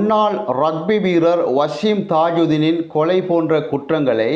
முன்னாள் ரக்பி வீரர் வஷீம் தாஜுதீனின் கொலை போன்ற குற்றங்களை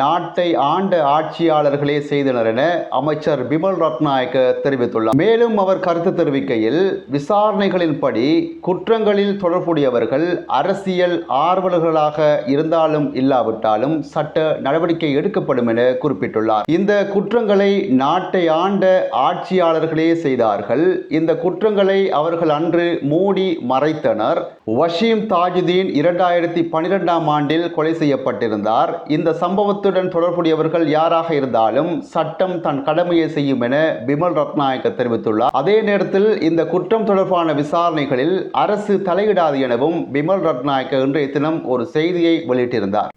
நாட்டை ஆண்ட ஆட்சியாளர்களே செய்தனர் என அமைச்சர் பிமல் ரத்நாயக்க தெரிவித்துள்ளார். மேலும் அவர் கருத்து தெரிவிக்கையில் விசாரணைகளின்படி குற்றங்களில் தொடர்புடையவர்கள் அரசியல் ஆர்வலர்களாக இருந்தாலும் இல்லாவிட்டாலும் சட்ட நடவடிக்கை எடுக்கப்படும் என குறிப்பிட்டுள்ளார். இந்த குற்றங்களை நாட்டை ஆண்ட ஆட்சியாளர்களே செய்தார்கள். இந்த குற்றங்களை அவர்கள் அன்று மூடி மறைத்தனர். வஷீம் தாஜுதீன் இரண்டாயிரத்தி பனிரெண்டாம் ஆண்டில் கொலை செய்யப்பட்டிருந்தார். இந்த சம்பவத்துடன் தொடர்புடையவர்கள் யாராக இருந்தாலும் சட்டம் தன் கடமையை செய்யும் என பிமல் ரத்நாயக்க தெரிவித்துள்ளார். அதே நேரத்தில் இந்த குற்றம் தொடர்பான விசாரணைகளில் அரசு தலையிடாது எனவும் பிமல் ரத்நாயக்க இன்றைய தினம் ஒரு செய்தியை வெளியிட்டிருந்தார்.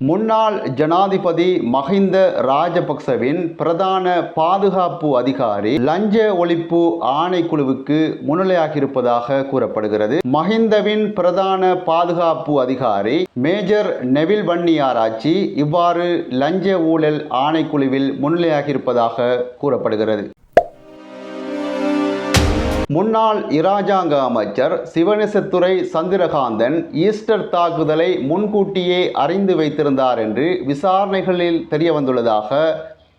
முன்னாள் ஜனாதிபதி மஹிந்த ராஜபக்சவின் பிரதான பாதுகாப்பு அதிகாரி லஞ்ச ஒழிப்பு ஆணைக்குழுவுக்கு முன்னிலையாகியிருப்பதாக கூறப்படுகிறது. மஹிந்தவின் பிரதான பாதுகாப்பு அதிகாரி மேஜர் நெவில் வன்னியாராச்சி இவ்வாறு லஞ்ச ஊழல் ஆணைக்குழுவில் முன்னிலையாகியிருப்பதாக கூறப்படுகிறது. முன்னாள் இராஜாங்க அமைச்சர் சிவனேசத்துறை சந்திரகாந்தன் ஈஸ்டர் தாக்குதலை முன்கூட்டியே அறிந்து வைத்திருந்தார் என்று விசாரணைகளில் தெரிய வந்துள்ளதாக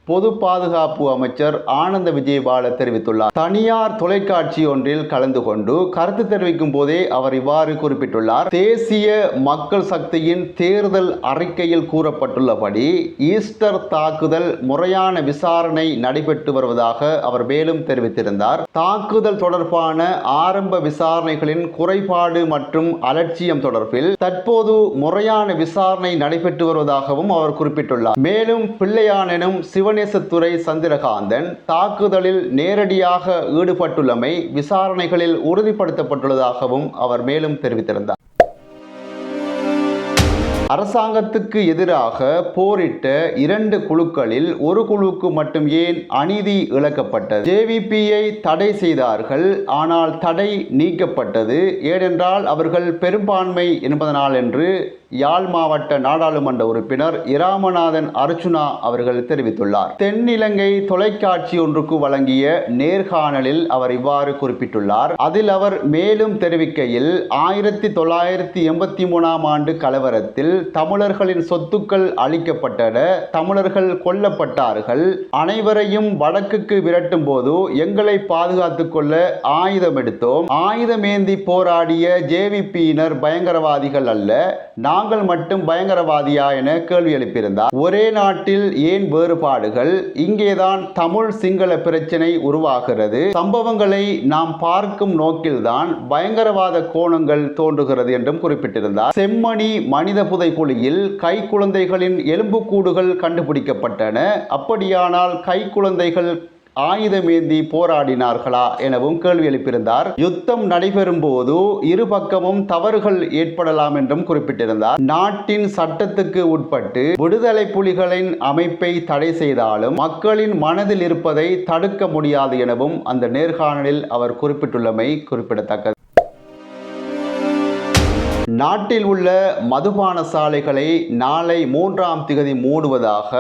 பொது பாதுகாப்பு அமைச்சர் ஆனந்த விஜயபால தெரிவித்துள்ளார். தனியார் தொலைக்காட்சி ஒன்றில் கலந்து கொண்டு கருத்து தெரிவிக்கும் போதே அவர் இவ்வாறு குறிப்பிட்டுள்ளார். தேசிய மக்கள் சக்தியின் தேர்தல் அறிக்கையில் கூறப்பட்டுள்ளபடி ஈஸ்டர் தாக்குதல் முறையான விசாரணை நடைபெற்று வருவதாக அவர் மேலும் தெரிவித்திருந்தார். தாக்குதல் தொடர்பான ஆரம்ப விசாரணைகளின் குறைபாடு மற்றும் அலட்சியம் தொடர்பில் தற்போது முறையான விசாரணை நடைபெற்று வருவதாகவும் அவர் குறிப்பிட்டுள்ளார். மேலும் பிள்ளையானெனும் சிவன் சிவனேசத்துறை சந்திரகாந்தன் தாக்குதலில் நேரடியாக ஈடுபட்டுள்ளமை விசாரணைகளில் உறுதிப்படுத்தப்பட்டுள்ளதாகவும் அவர் மேலும் தெரிவித்திருந்தார். அரசாங்கத்துக்கு எதிராக போரிட்ட இரண்டு குழுக்களில் ஒரு குழுக்கு மட்டும் ஏன் அநீதி இழக்கப்பட்டது? ஜேவிபியை தடை செய்தார்கள் ஆனால் தடை நீக்கப்பட்டது. ஏனென்றால் அவர்கள் பெரும்பான்மை என்பதனால் என்று யாழ் மாவட்ட நாடாளுமன்ற உறுப்பினர் இராமநாதன் அர்ச்சுனா அவர்கள் தெரிவித்துள்ளார். தென்னிலங்கை தொலைக்காட்சி ஒன்றுக்கு வழங்கிய நேர்காணலில் அவர் இவ்வாறு குறிப்பிட்டுள்ளார். அதில் அவர் மேலும் தெரிவிக்கையில் ஆயிரத்தி தொள்ளாயிரத்தி எண்பத்தி மூணாம் ஆண்டு கலவரத்தில் தமிழர்களின் சொத்துக்கள் அளிக்கப்பட்டன தமிழர்கள் கொல்லப்பட்டார்கள் அனைவரையும் வடக்குக்கு விரட்டும் போது எங்களை பாதுகாத்துக் கொள்ள ஆயுதம் எடுத்தோம். ஆயுதமேந்தி போராடிய ஜேவிபியினர் பயங்கரவாதிகள் அல்ல நாங்கள் மட்டும் பயங்கரவாதியா என கேள்வி எழுப்பியிருந்தார். ஒரே நாட்டில் ஏன் வேறுபாடுகள்? இங்கேதான் தமிழ் சிங்கள பிரச்சனை உருவாகிறது. சம்பவங்களை நாம் பார்க்கும் நோக்கில்தான் பயங்கரவாத கோணங்கள் தோன்றுகிறது என்றும் குறிப்பிட்டிருந்தார். செம்மணி மனித புதைக்குழியில் கை குழந்தைகளின் எலும்புக்கூடுகள் கண்டுபிடிக்கப்பட்டன. அப்படியானால் கை குழந்தைகள் ஆயுதமேந்தி போராடினார்களா எனவும் கேள்வி எழுப்பியிருந்தார். யுத்தம் நடைபெறும் போது இரு பக்கமும் தவறுகள் ஏற்படலாம் என்றும் குறிப்பிட்டிருந்தார். நாட்டின் சட்டத்துக்கு உட்பட்டு விடுதலை புலிகளின் அமைப்பை தடை செய்தாலும் மக்களின் மனதில் இருப்பதை தடுக்க முடியாது எனவும் அந்த நேர்காணலில் அவர் குறிப்பிட்டுள்ளமை குறிப்பிடத்தக்கது. நாட்டில் உள்ள மதுபான சாலைகளை நாளை மூன்றாம் திகதி மூடுவதாக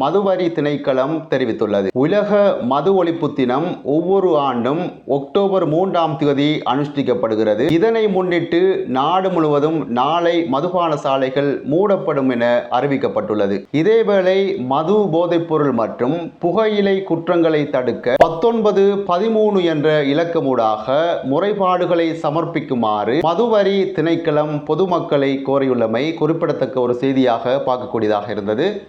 மதுவரி திணைக்களம் தெரிவித்துள்ளது. உலக மது ஒழிப்பு தினம் ஒவ்வொரு ஆண்டும் அக்டோபர் மூன்றாம் திகதி அனுஷ்டிக்கப்படுகிறது. இதனை முன்னிட்டு நாடு முழுவதும் நாளை மதுபான சாலைகள் மூடப்படும் என அறிவிக்கப்பட்டுள்ளது. இதேவேளை மது போதைப்பொருள் மற்றும் புகையிலை குற்றங்களை தடுக்க பத்தொன்பது பதிமூணு என்ற இலக்கமூடாக முறைப்பாடுகளை சமர்ப்பிக்குமாறு மதுவரி திணைக்களம் பொதுமக்களை கோரியுள்ளமை குறிப்பிடத்தக்க ஒரு செய்தியாக பார்க்கக்கூடியதாக இருந்தது.